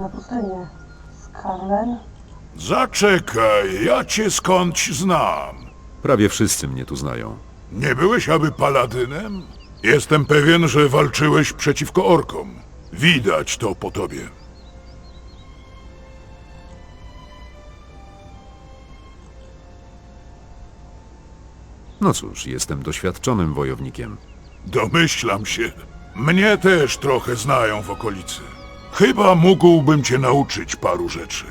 na pustynię z Karlen. Zaczekaj, ja cię skądś znam. Prawie wszyscy mnie tu znają. Nie byłeś aby paladynem? Jestem pewien, że walczyłeś przeciwko orkom. Widać to po tobie. No cóż, jestem doświadczonym wojownikiem. Domyślam się. Mnie też trochę znają w okolicy. Chyba mógłbym cię nauczyć paru rzeczy.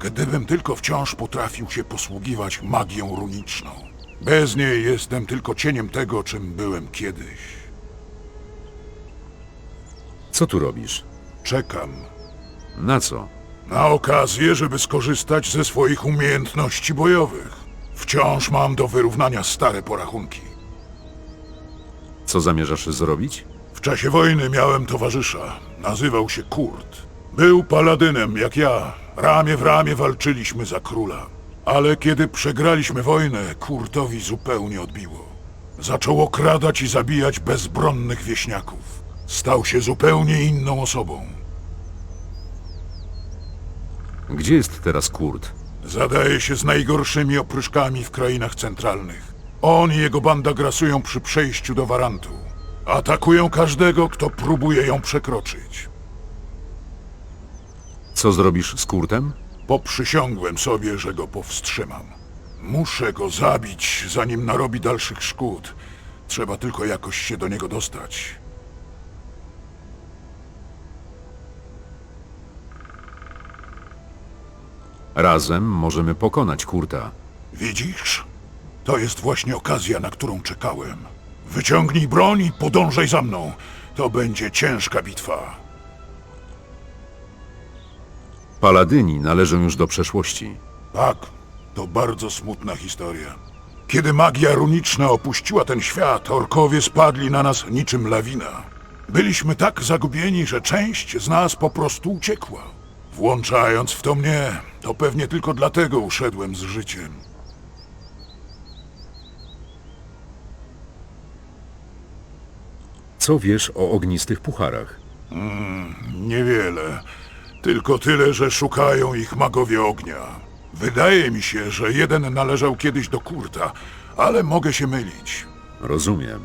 Gdybym tylko wciąż potrafił się posługiwać magią runiczną. Bez niej jestem tylko cieniem tego, czym byłem kiedyś. Co tu robisz? Czekam Na co? na okazję, żeby skorzystać ze swoich umiejętności bojowych. Wciąż mam do wyrównania stare porachunki. Co zamierzasz zrobić? W czasie wojny miałem towarzysza. Nazywał się Kurt. Był paladynem, jak ja. Ramię w ramię walczyliśmy za króla. Ale kiedy przegraliśmy wojnę, Kurtowi zupełnie odbiło. Zaczął okradać i zabijać bezbronnych wieśniaków. Stał się zupełnie inną osobą. Gdzie jest teraz Kurt? Zadaje się z najgorszymi opryszkami w krainach centralnych. On i jego banda grasują przy przejściu do Warantu. Atakują każdego, kto próbuje ją przekroczyć. Co zrobisz z Kurtem? Poprzysiągłem sobie, że go powstrzymam. Muszę go zabić, zanim narobi dalszych szkód. Trzeba tylko jakoś się do niego dostać. Razem możemy pokonać Kurta. Widzisz? To jest właśnie okazja, na którą czekałem. Wyciągnij broń i podążaj za mną. To będzie ciężka bitwa. Paladyni należą już do przeszłości. Tak, to bardzo smutna historia. Kiedy magia runiczna opuściła ten świat, orkowie spadli na nas niczym lawina. Byliśmy tak zagubieni, że część z nas po prostu uciekła. Włączając w to mnie, to pewnie tylko dlatego uszedłem z życiem. Co wiesz o ognistych pucharach? Niewiele. Tylko tyle, że szukają ich magowie ognia. Wydaje mi się, że jeden należał kiedyś do Kurta, ale mogę się mylić. Rozumiem.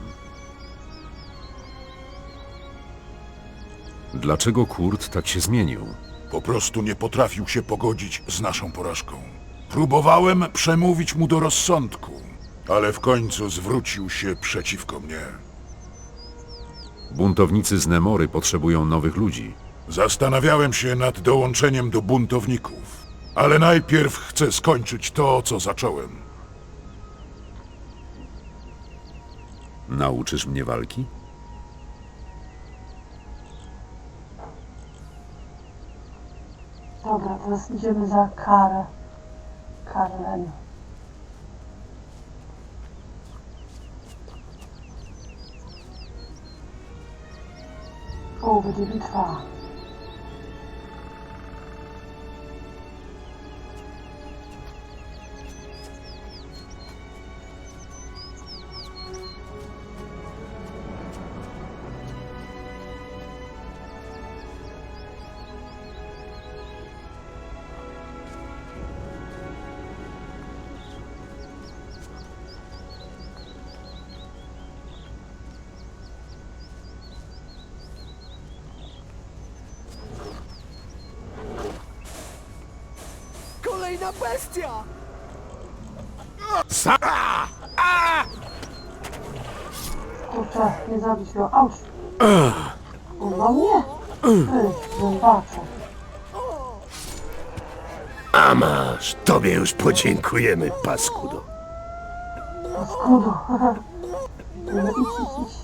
Dlaczego Kurt tak się zmienił? Po prostu nie potrafił się pogodzić z naszą porażką. Próbowałem przemówić mu do rozsądku, ale w końcu zwrócił się przeciwko mnie. Buntownicy z Nemory potrzebują nowych ludzi. Zastanawiałem się nad dołączeniem do buntowników, ale najpierw chcę skończyć to, co zacząłem. Nauczysz mnie walki? Dobra, teraz idziemy za Karę. Karlen. O, będzie bitwa. Kolejna bestia! Kurczę, nie zabić go. Auć! Kurwa mnie! Ty, zębacze. A masz, tobie już podziękujemy, paskudo. Paskudu. Idź, idź, idź.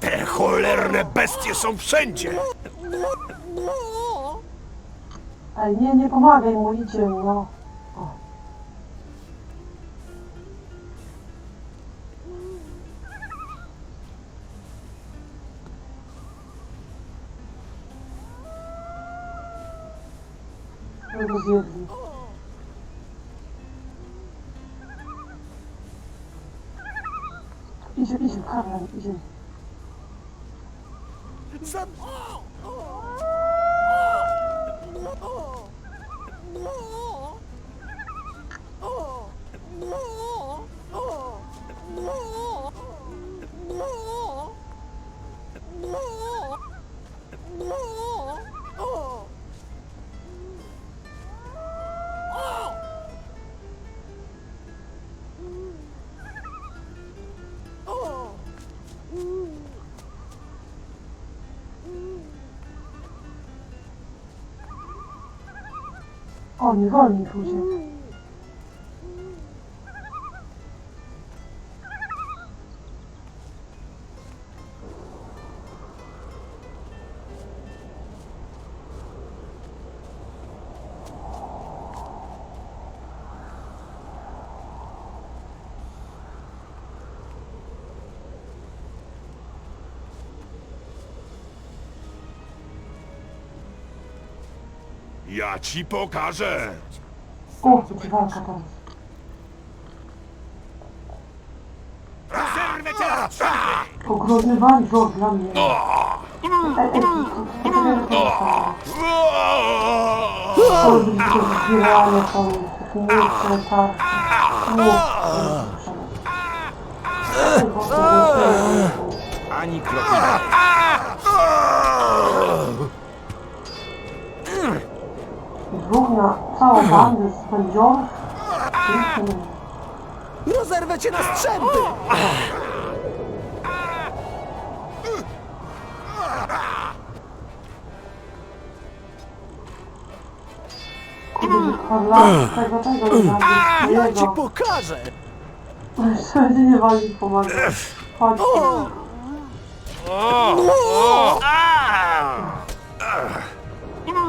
Te cholerne bestie są wszędzie! Ej, nie, nie pomagaj mu, idzie, no. O. No. Idzie, idzie, Karlen, idzie. Za... 哦你告诉你同学。Ja ci pokażę! O, będzie walka teraz. Zerwę cię na strzępy! Ogromny bandzior dla mnie. Ej, ej, to To jest. Ani. Dwóch bandę z. Pięknie. Rozerwę cię na strzępy! Kurde, Karla, tego, tego nie Ja ci. Jego. pokażę! Będzie nie walić pomaga. Chodź.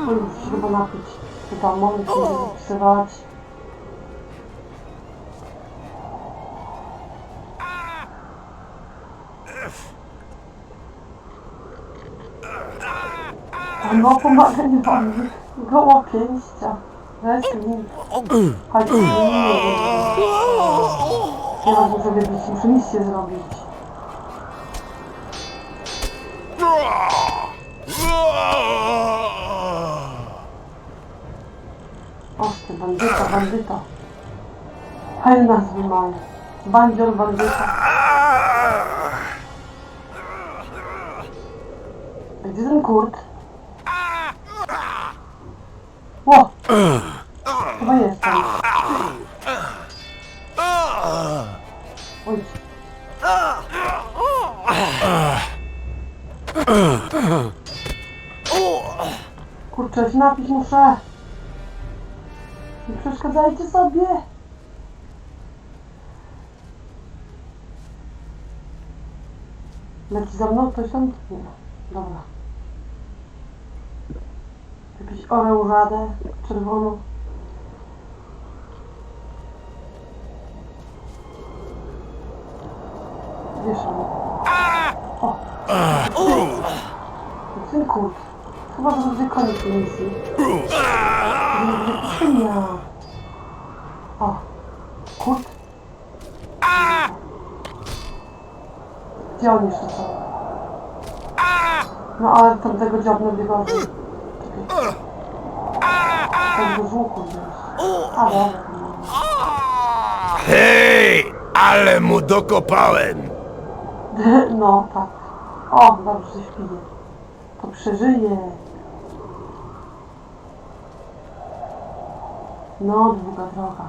Muszę się chyba napić. To tam moment nie będzie wpisywać. No pomaga nie wali. Goło pięścia. Weź mi. Chodź, nie, nie, nie. Nie można sobie misję zrobić. Bandyta, bandyta. Fajne nazwy mają. Bandzior, bandyta. Gdzie ten kurt? Ło! Chyba jest tam. Oj. Kurczę, się napić muszę. Nie przeszkadzajcie sobie. Leci za mną ktoś tam? Nie. Dobra. Jakiś orzeł radę czerwoną. Wieszam. O! Kurt. Chyba to będzie koniec misji. Pustynia. O! Kurt. Gdzie on jeszcze są? No ale tamtego dziobny. Czekaj. Tego z łuku wiesz. A dobra. Hej! Ale mu dokopałem! No tak. O, dobrze że śpi. To przeżyje. No, długa droga.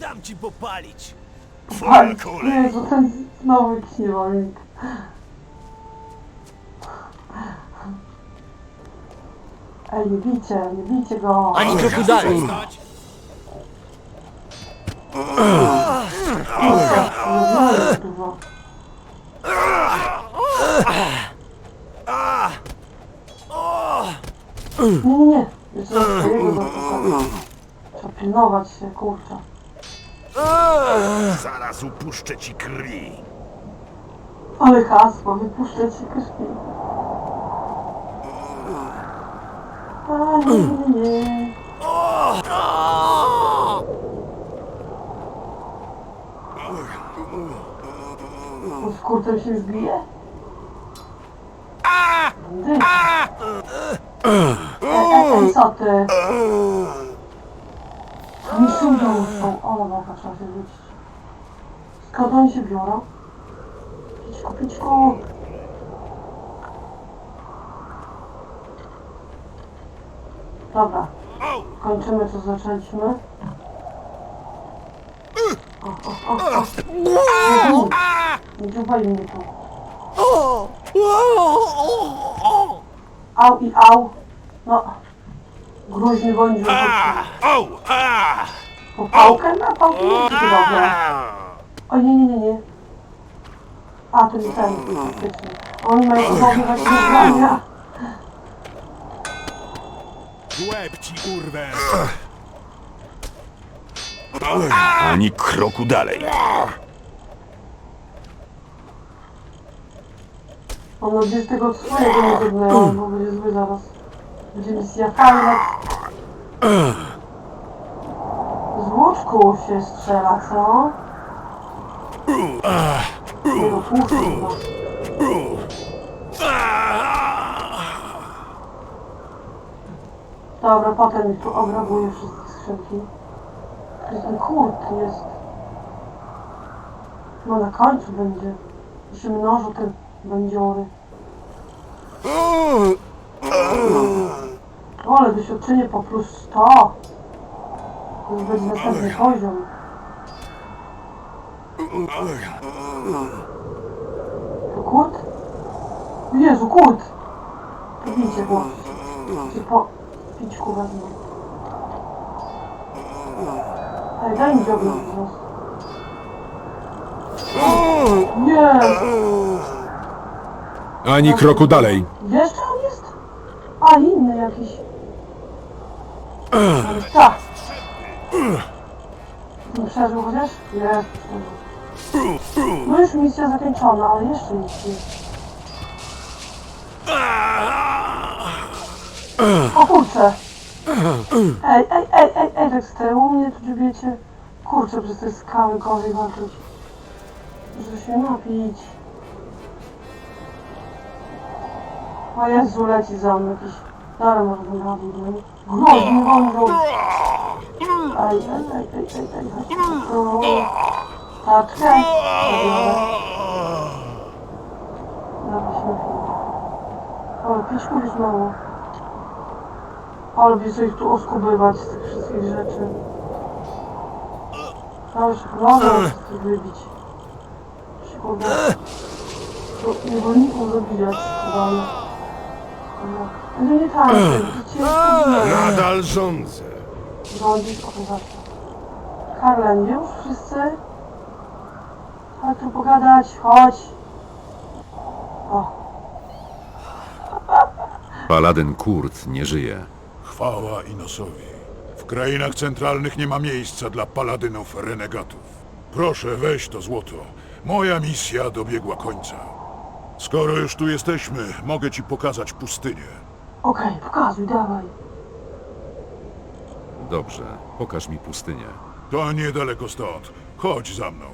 Dam ci popalić! Aj, kule. Jezu, ten znowu jakiś niewolnik. Ej, nie bijcie, nie bijcie go. Ani kroku dalej! Nie Nie, nie, nie. Jeszcze raz swojego dotyka. Trzeba pilnować się, kurczę. Zaraz upuszczę ci krwi. Ale hasło, wypuszczę ci krwi. A, nie, nie, nie. On z kurtem się zbije? Ty. Ej, ej, ej, co ty? Mi szudą są. O, dobra, trzeba się rzucić. Skąd oni się biorą? Pićku, pićku. Dobra, kończymy co zaczęliśmy. O, o, o, o. Nie dziubaj mnie tu. Au i au. No. Groźny wądziu. Au! A! Po pałkę na pałkę nie to dobra. O nie, nie, nie, nie. A, to nie ten. faktycznie. Oni mają powoływać wyzwania. Łeb ci urwę! Ani kroku dalej. Mam nadzieję, że tego swojego nie zrobiłem, bo będzie zły zaraz. Misja Highlight. Z łuczku się strzela, co? Puszczu chyba. Dobra, potem tu obrabuję wszystkie skrzynki. To ten kurt jest. No na końcu będzie. Się mnożą te będziory. O, ale doświadczenie po plus 100. To już będzie następny poziom. To kurt? Jezu, kurt! Widzicie go. Czy po pićku wezmę. Ej, daj mi dziobnąć. Nie! Ani kroku dalej. Jeszcze on jest? A, inny jakiś. Nie przeżył chociaż? Jest. No już misja zakończona, ale jeszcze nic nie. O kurczę! Ej, ej, ej, ej, ej, tak z tyłu mnie tu dziubiecie. Kurczę, przez te skały gorzej walczyć. Muszę się napić. O Jezu, leci za mną jakiś... No. Tu. Taczkę. Zabiorę. Dobra, się napiję. Ale wiesz, ich tu oskubywać z tych wszystkich rzeczy. Cały szokoladę chcę wybić. Się kurde. To niewolników zabijać, chyba. Nie widzicie, Nadal rządzę. rządzić o to zawsze. Karlen, już wszyscy? Chodź tu pogadać, chodź. O, Paladyn Kurt nie żyje. Chwała Inosowi. W krainach centralnych nie ma miejsca dla paladynów renegatów. Proszę, weź to złoto. Moja misja dobiegła końca. Skoro już tu jesteśmy, mogę ci pokazać pustynię. okej, pokazuj, dawaj. Dobrze, pokaż mi pustynię. To niedaleko stąd. Chodź za mną.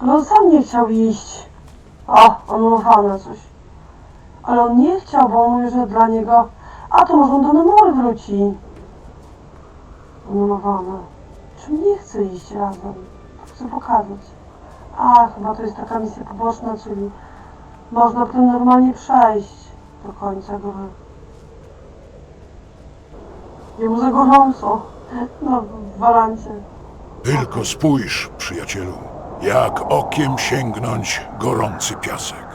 Ale on sam nie chciał iść. O, anulowane coś. Ale on nie chciał, bo on mówi, że dla niego... A, to może on do Nemory wróci. Anulowane. Czym nie chce iść razem? Chcę pokazać. A, chyba to jest taka misja poboczna, czyli można potem normalnie przejść do końca gry. Jemu za gorąco. No, w warancie. Tylko spójrz, przyjacielu, jak okiem sięgnąć gorący piasek.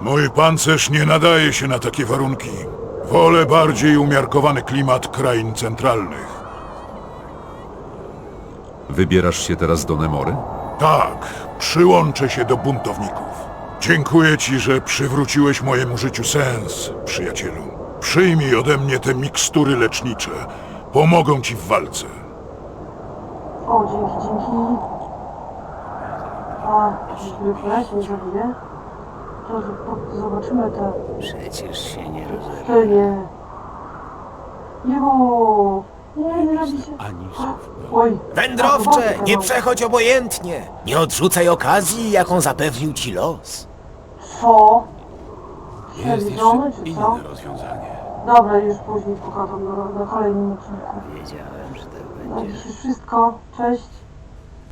Mój pancerz nie nadaje się na takie warunki. Wolę bardziej umiarkowany klimat krain centralnych. Wybierasz się teraz do Nemory? Tak, przyłączę się do buntowników. Dziękuję ci, że przywróciłeś mojemu życiu sens, przyjacielu. Przyjmij ode mnie te mikstury lecznicze. Pomogą ci w walce. O, dzięki, dzięki. A, zwykle się nie zabiję. To z- zobaczymy te Przecież się nie rozumie. pustynie. Jego! Nie, nie robi się. Oj. Wędrowcze, nie przechodź obojętnie. Nie odrzucaj okazji, jaką zapewnił ci los. Co? Przewidziony, czy co? rozwiązanie. Dobra, już później pokażę na, na kolejnym odcinku. Wiedziałem, że tak Na dziś już wszystko. Cześć.